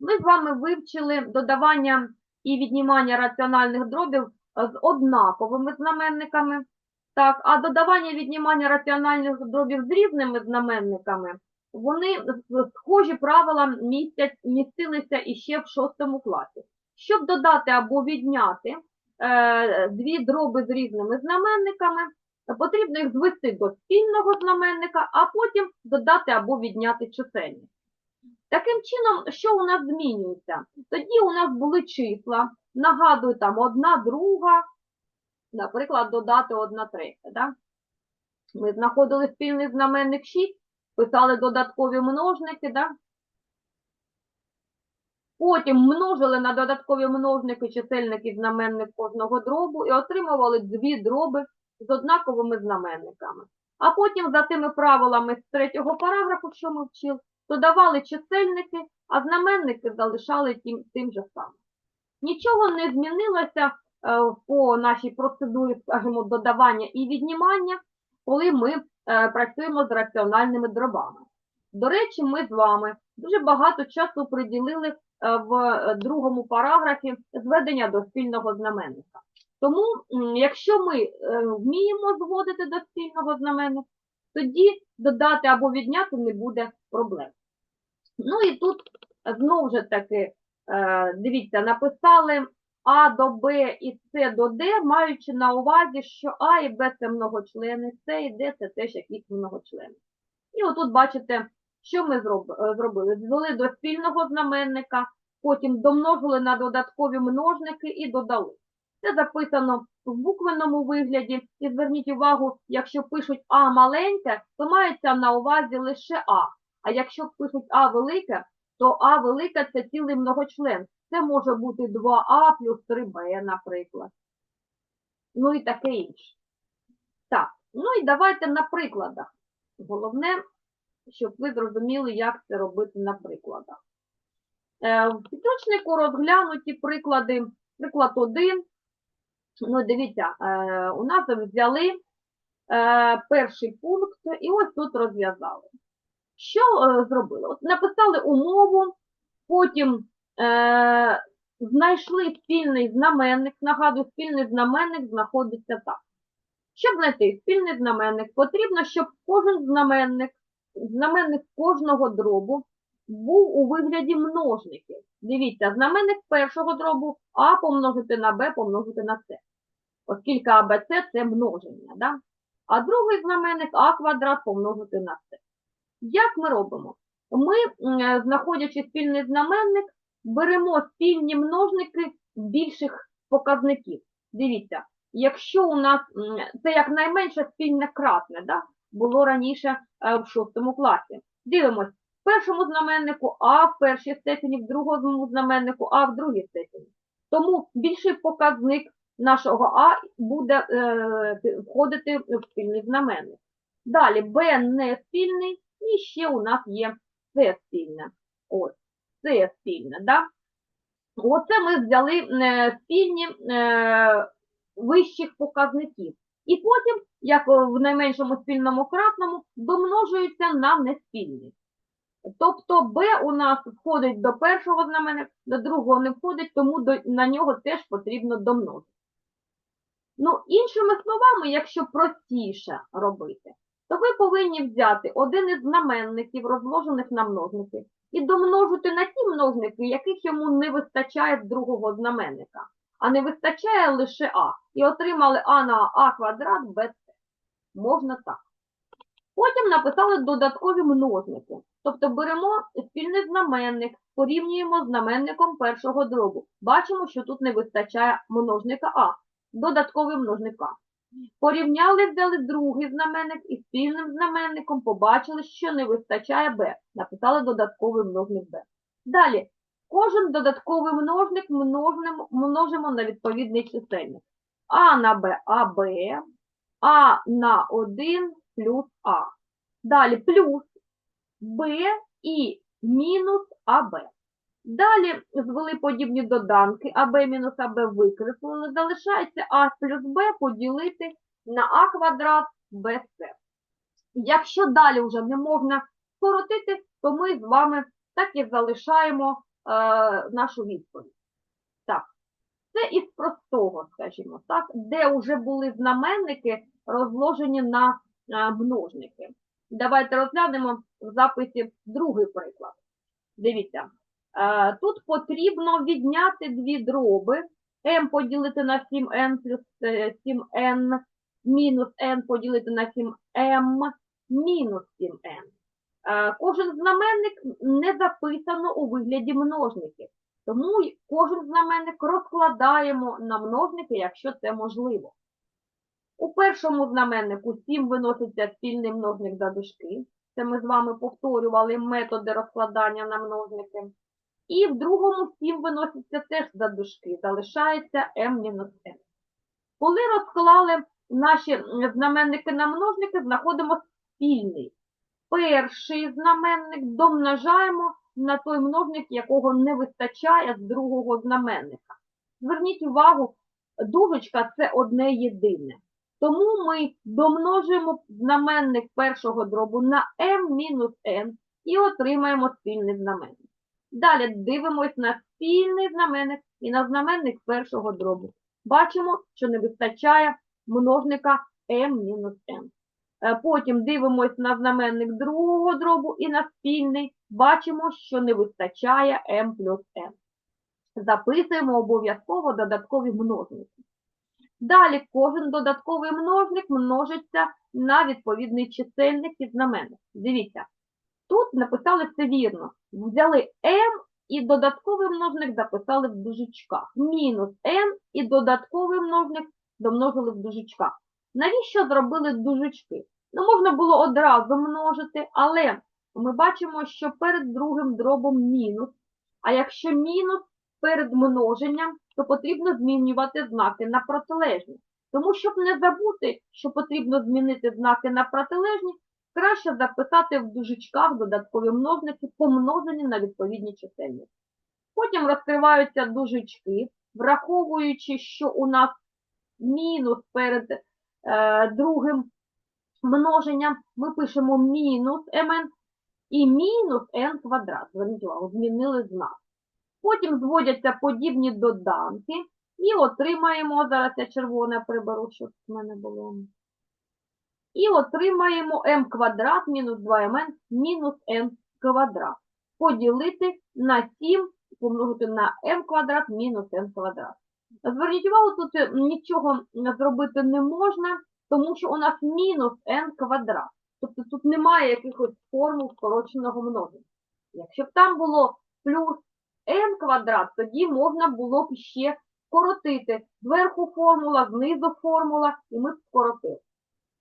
Ми з вами вивчили додавання і віднімання раціональних дробів е, з однаковими знаменниками. Так, а додавання і віднімання раціональних дробів з різними знаменниками, вони схожі правила містять, містилися іще в шостому класі. Щоб додати або відняти е, дві дроби з різними знаменниками, потрібно їх звести до спільного знаменника, а потім додати або відняти чисельник. Таким чином, що у нас змінюється? Тоді у нас були числа, нагадую, там одна друга, наприклад, додати одна третя. Да? Ми знаходили спільний знаменник 6, писали додаткові множники, да? потім множили на додаткові множники чисельники знаменник кожного дробу і отримували дві дроби з однаковими знаменниками. А потім за тими правилами з третього параграфу, що ми вчили, додавали чисельники, а знаменники залишали тим, тим же самим. Нічого не змінилося е, по нашій процедурі, скажімо, додавання і віднімання, коли ми е, працюємо з раціональними дробами. До речі, ми з вами дуже багато часу приділили е, в другому параграфі зведення до спільного знаменника. Тому, якщо ми вміємо зводити до спільного знаменника, тоді додати або відняти не буде проблем. Ну і тут знову ж таки, е, дивіться, написали А до Б і С до Д, маючи на увазі, що А і Б це многочлени, С і Д це теж якісь многочлени. І отут бачите, що ми е, зробили. Звели до спільного знаменника, потім домножили на додаткові множники і додали. Це записано в буквенному вигляді. І зверніть увагу, якщо пишуть А маленьке, то мається на увазі лише А. А якщо пишуть А велике, то А велике це цілий многочлен. Це може бути 2А плюс 3Б, наприклад. Ну і таке інше. Так, ну і давайте на прикладах. Головне, щоб ви зрозуміли, як це робити на прикладах. Е, В підручнику розглянуті приклади. Приклад 1. Ну, дивіться, е, у нас взяли е, перший пункт і ось тут розв'язали. Що е, зробили? От написали умову, потім знайшли спільний знаменник. Нагадую, спільний знаменник знаходиться так. Щоб знайти спільний знаменник, потрібно, щоб кожен знаменник, знаменник кожного дробу був у вигляді множників. Дивіться, знаменник першого дробу А помножити на Б помножити на С. Оскільки А, Б, С – це множення. Да? А другий знаменник А квадрат помножити на С. Як ми робимо? Ми, знаходячи спільний знаменник, беремо спільні множники більших показників. Дивіться, якщо у нас це як найменше спільне кратне, да? було раніше е, в шостому класі. Дивимось, першому знаменнику А в першій степені, в другому знаменнику А в другій степені. Тому більший показник нашого А буде е, входити в спільний знаменник. Далі Б не спільний, і ще у нас є С спільне. Ось, С спільне, да? Оце ми взяли е, спільні е, вищих показників. І потім, як в найменшому спільному кратному, домножуються на неспільний. Тобто Б у нас входить до першого знаменника, до другого не входить, тому до, на нього теж потрібно домножити. Ну, іншими словами, якщо простіше робити, то ви повинні взяти один із знаменників, розложених на множники, і домножити на ті множники, яких йому не вистачає з другого знаменника, а не вистачає лише А. І отримали А на А квадрат без С. Можна так. Потім написали додаткові множники. Тобто беремо спільний знаменник, порівнюємо з знаменником першого дробу. Бачимо, що тут не вистачає множника А, додатковий множник А. Порівняли, взяли другий знаменник і спільним знаменником побачили, що не вистачає Б. Написали додатковий множник Б. Далі, кожен додатковий множник множимо, на відповідний чисельник. А на Б, АБ, А на 1 плюс А. Далі плюс Б і мінус АБ. Далі звели подібні доданки, АБ мінус АБ викреслили. Залишається А плюс Б поділити на А квадрат без С. Якщо далі вже не можна скоротити, то ми з вами так і залишаємо нашу відповідь. Так, це із простого, скажімо так, де вже були знаменники розложені на е, множники. Давайте розглянемо в записі другий приклад. Дивіться, е, тут потрібно відняти дві дроби. m поділити на 7n плюс е, 7n мінус n поділити на 7m мінус 7n. Е, Кожен знаменник не записано у вигляді множників, тому кожен знаменник розкладаємо на множники, якщо це можливо. У першому знаменнику 7 виноситься спільний множник за дужки. Це ми з вами повторювали методи розкладання на множники. І в другому 7 виноситься теж за дужки, залишається m-n. Коли розклали наші знаменники на множники, знаходимо спільний. Перший знаменник домножаємо на той множник, якого не вистачає з другого знаменника. Зверніть увагу, дужечка – це одне єдине. Тому ми домножуємо знаменник першого дробу на m-n і отримаємо спільний знаменник. Далі дивимось на спільний знаменник і на знаменник першого дробу. Бачимо, що не вистачає множника m-n. Е, Потім дивимось на знаменник другого дробу і на спільний. Бачимо, що не вистачає m плюс n. Записуємо обов'язково додаткові множники. Далі кожен додатковий множник множиться на відповідний чисельник і знаменник. Дивіться, тут написали все вірно. Взяли m і додатковий множник записали в дужечках. Мінус n і додатковий множник домножили в дужечках. Навіщо зробили дужечки? Ну, можна було одразу множити, але ми бачимо, що перед другим дробом мінус. А якщо мінус перед множенням, то потрібно змінювати знаки на протилежні. Тому, щоб не забути, що потрібно змінити знаки на протилежні, краще записати в дужечках додаткові множники, помножені на відповідні чисельники. Потім розкриваються дужечки, враховуючи, що у нас мінус перед е, другим множенням, ми пишемо мінус mn і мінус n квадрат. Зверніть увагу, змінили знак. Потім зводяться подібні доданки і отримаємо, зараз я червоне приберу, щоб в мене було. І отримаємо m квадрат мінус 2mn мінус n квадрат. Поділити на 7, помножити на m квадрат мінус n квадрат. Зверніть увагу, тут е, нічого зробити не можна, тому що у нас мінус n квадрат. Тобто тут немає якихось формул скороченого множення. Якщо б там було плюс n квадрат, тоді можна було б ще скоротити. Зверху формула, знизу формула, і ми б скоротили.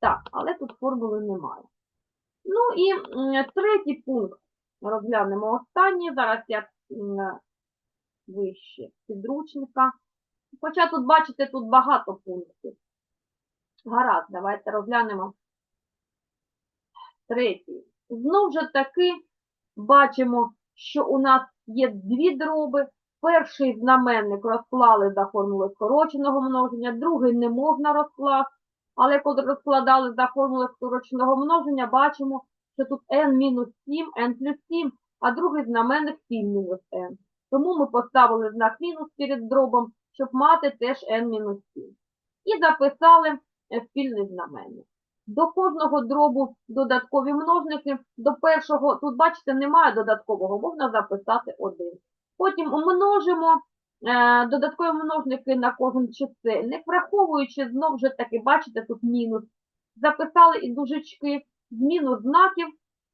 Так, але тут формули немає. Ну і третій пункт розглянемо останній. Зараз я вище підручника. Хоча тут, бачите, тут багато пунктів. Гаразд, давайте розглянемо третій. Знов же таки бачимо, що у нас є дві дроби. Перший знаменник розклали за формулою скороченого множення, другий не можна розкласти. Але коли розкладали за формулою скороченого множення, бачимо, що тут n-7, n плюс 7, а другий знаменник 7 мінус n. Тому ми поставили знак мінус перед дробом, щоб мати теж n-7. І записали е, спільний знаменник. До кожного дробу додаткові множники. До першого, тут, бачите, немає додаткового, можна записати один. Потім множимо е, додаткові множники на кожен чисельник, враховуючи, знов же таки, бачите, тут мінус. Записали і дужечки, зміну знаків,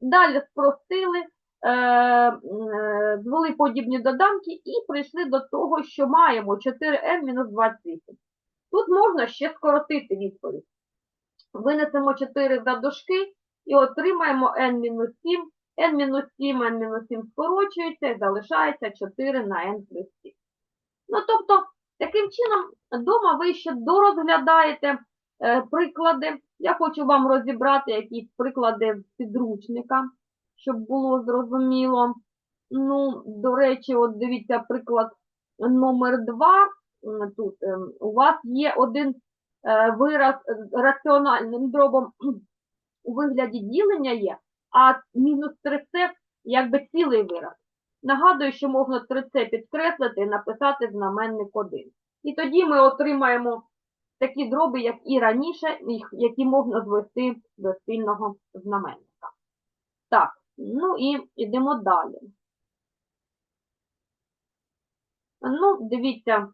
далі спростили, е, е, звели подібні доданки і прийшли до того, що маємо 4n-28. Тут можна ще скоротити відповідь. Винесемо 4 за дужки і отримаємо n-7. n-7, n-7 скорочується і залишається 4 на n плюс 7. Ну, тобто, таким чином, вдома ви ще дорозглядаєте е, приклади. Я хочу вам розібрати якісь приклади з підручника, щоб було зрозуміло. Ну, до речі, от дивіться приклад номер 2. Тут е, у вас є один вираз е, раціональним дробом у вигляді ділення є, а мінус 3 це якби цілий вираз. Нагадую, що можна 3C підкреслити і написати знаменник 1. І тоді ми отримаємо такі дроби, як і раніше, які можна звести до спільного знаменника. Так, ну і йдемо далі. Ну, дивіться,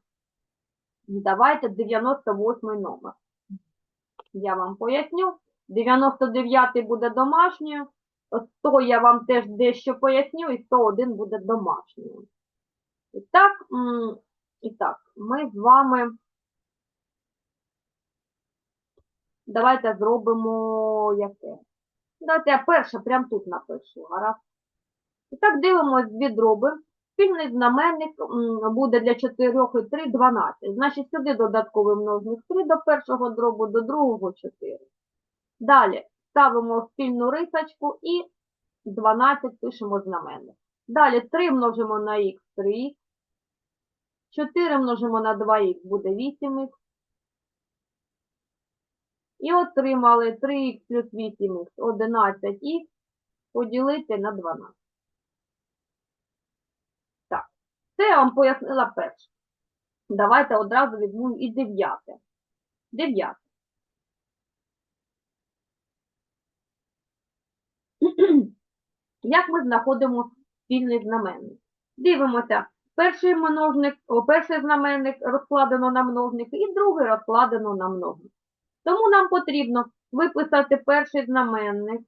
давайте 98 номер. Я вам поясню. 99 буде домашньою, 100 я вам теж дещо поясню, і 101 буде домашньою. І так, і так, ми з вами давайте зробимо яке. Давайте я перше прямо тут напишу, гаразд. І так дивимось дві дроби. Спільний знаменник буде для 4 і 3 12. Значить, сюди додатковий множник 3 до першого дробу, до другого 4. Далі ставимо спільну рисочку і 12 пишемо знаменник. Далі 3 множимо на х 3х. 4 множимо на 2х буде 8х. І отримали 3х плюс 8х 11х поділити на 12. Так, це я вам пояснила перше. Давайте одразу візьмемо і дев'яте. Дев'яте. Як ми знаходимо спільний знаменник? Дивимося, перший множник, о, перший знаменник розкладено на множники і другий розкладено на множник. Тому нам потрібно виписати перший знаменник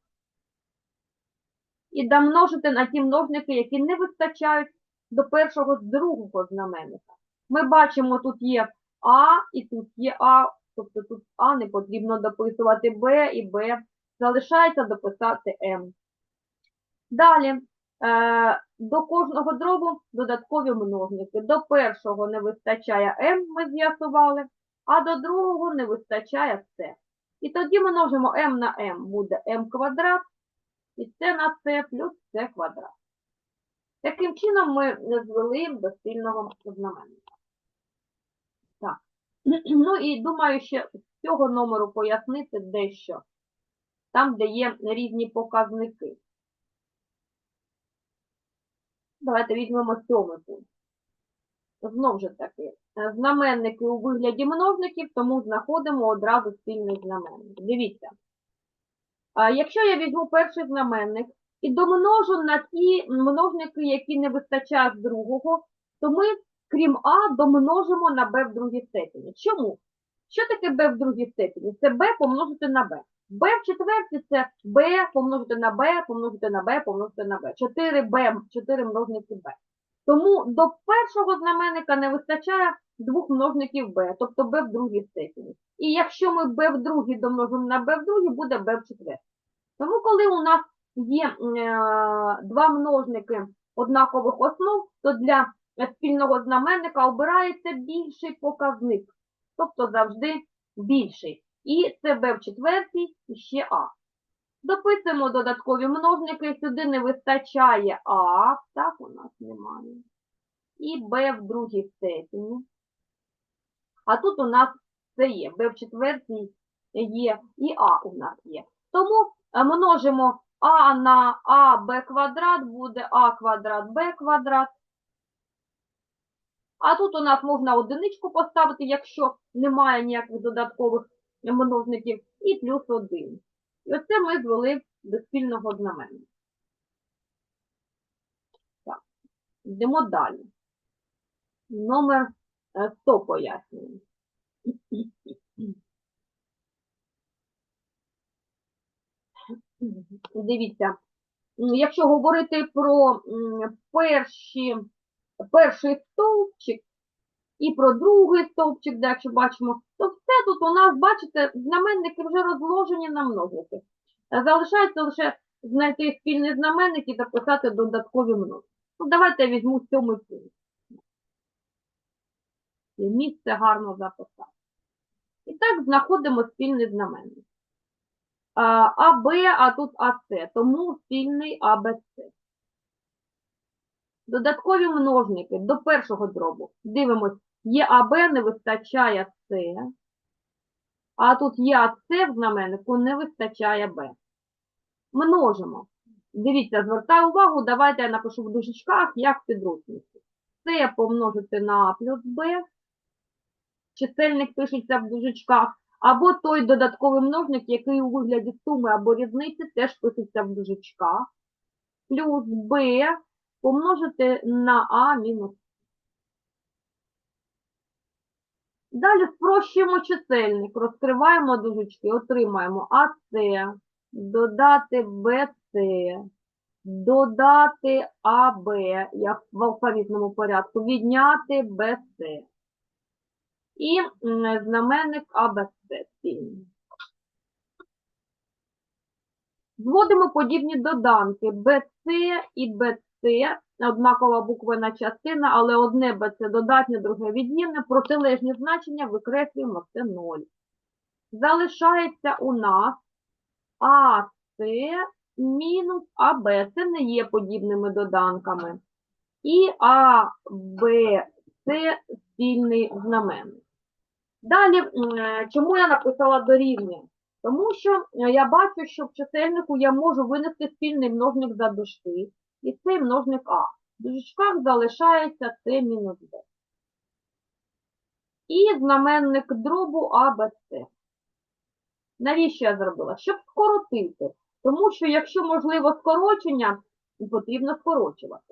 і домножити на ті множники, які не вистачають до першого з другого знаменника. Ми бачимо, тут є А і тут є А, тобто тут А не потрібно дописувати Б і Б. Залишається дописати М. Далі, е, до кожного дробу додаткові множники. До першого не вистачає m, ми з'ясували, а до другого не вистачає c. І тоді ми множимо m на m, буде m квадрат, і c на c плюс c квадрат. Таким чином ми звели до спільного знаменника. Так. Ну і думаю, ще з цього номеру пояснити дещо, там, де є різні показники. Давайте візьмемо сьомий пункт. Знову ж таки, е, знаменники у вигляді множників, тому знаходимо одразу спільний знаменник. Дивіться. Якщо я візьму перший знаменник і домножу на ті множники, які не вистачає з другого, то ми, крім А, домножимо на Б в другій степені. Чому? Що таке Б в другій степені? Це Б помножити на Б. Б в четвертій це Б помножити на Б, помножити на Б, помножити на Б. 4Б, 4 множники Б. Тому до першого знаменника не вистачає двох множників Б, тобто Б в другій степені. І якщо ми Б в другій домножимо на Б в другій, буде Б в четвертій. Тому коли у нас є е, два множники однакових основ, то для спільного знаменника обирається більший показник, тобто завжди більший. І це b в четвертій і ще А. Дописуємо додаткові множники, сюди не вистачає А, так у нас немає. І b в другій степені. А тут у нас це є, b в четвертій є і А у нас є. Тому е, множимо А на АБ квадрат, буде А квадрат Б квадрат. А тут у нас можна одиничку поставити, якщо немає ніяких додаткових множників, і плюс 1. І оце ми звели до спільного знаменника. Так, йдемо далі. Номер е, 100 пояснюємо. Дивіться, якщо говорити про перші, перший стовпчик, і про другий стовпчик, де, якщо бачимо, то все тут у нас, бачите, знаменники вже розложені на множники. Залишається лише знайти спільний знаменник і записати додаткові множники. Ну, давайте я візьму сьомий пункт. Місце гарно записати. І так знаходимо спільний знаменник. АБ, а тут АС, тому спільний АБЦ. Додаткові множники до першого дробу. Дивимось, є АБ, не вистачає С. А тут є АС в знаменнику, не вистачає Б. Множимо. Дивіться, звертаю увагу, давайте я напишу в дужечках, як в підручнику. Це помножити на А плюс Б, чисельник пишеться в дужечках, або той додатковий множник, який у вигляді суми або різниці, теж пишеться в дужечках, плюс Б помножити на А мінус. Далі спрощуємо чисельник, розкриваємо дужечки, отримаємо АС, додати БС, додати АБ, як в алфавітному порядку, відняти БС. І знаменник спільний. Зводимо подібні доданки БС і БС, однакова буквена частина, але одне БС додатнє, друге від'ємне, протилежні значення викреслюємо це 0. Залишається у нас АС мінус АБ, це не є подібними доданками. І АБ це спільний знаменник. Далі, е, чому я написала дорівнює? Тому що е, я бачу, що в чисельнику я можу винести спільний множник за дужки, і цей множник А. В дужечках залишається С мінус Б. І знаменник дробу А, Б, С. Навіщо я зробила? Щоб скоротити. Тому що якщо можливо скорочення, потрібно скорочувати.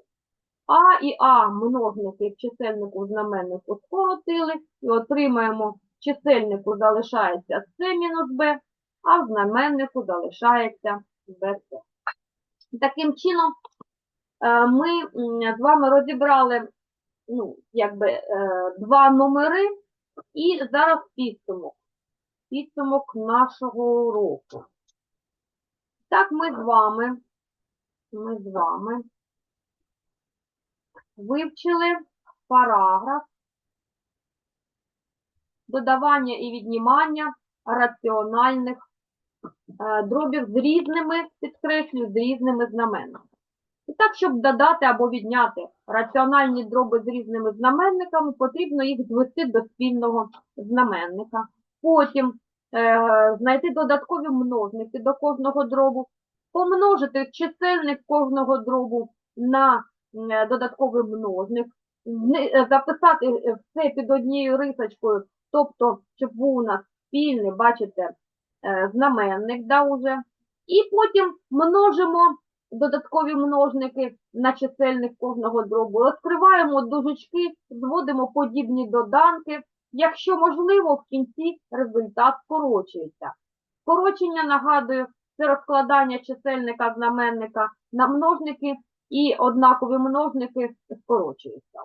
А і А множники в чисельнику знаменнику скоротили і отримаємо чисельнику залишається С мінус Б, а в знаменнику залишається БС. Таким чином, е, ми з вами розібрали ну, якби, е, два номери і зараз підсумок. Підсумок нашого уроку. Так, ми з вами, ми з вами вивчили параграф додавання і віднімання раціональних е, дробів з різними, підкреслюю, з різними знаменниками. І так, щоб додати або відняти раціональні дроби з різними знаменниками, потрібно їх звести до спільного знаменника. Потім е, знайти додаткові множники до кожного дробу, помножити чисельник кожного дробу на додатковий множник, е, записати е, все під однією рисочкою, тобто, щоб був у нас спільний, бачите, е, знаменник, да, уже. І потім множимо додаткові множники на чисельник кожного дробу, розкриваємо дужечки, зводимо подібні доданки. Якщо можливо, в кінці результат скорочується. Скорочення, нагадую, це розкладання чисельника знаменника на множники і однакові множники скорочуються.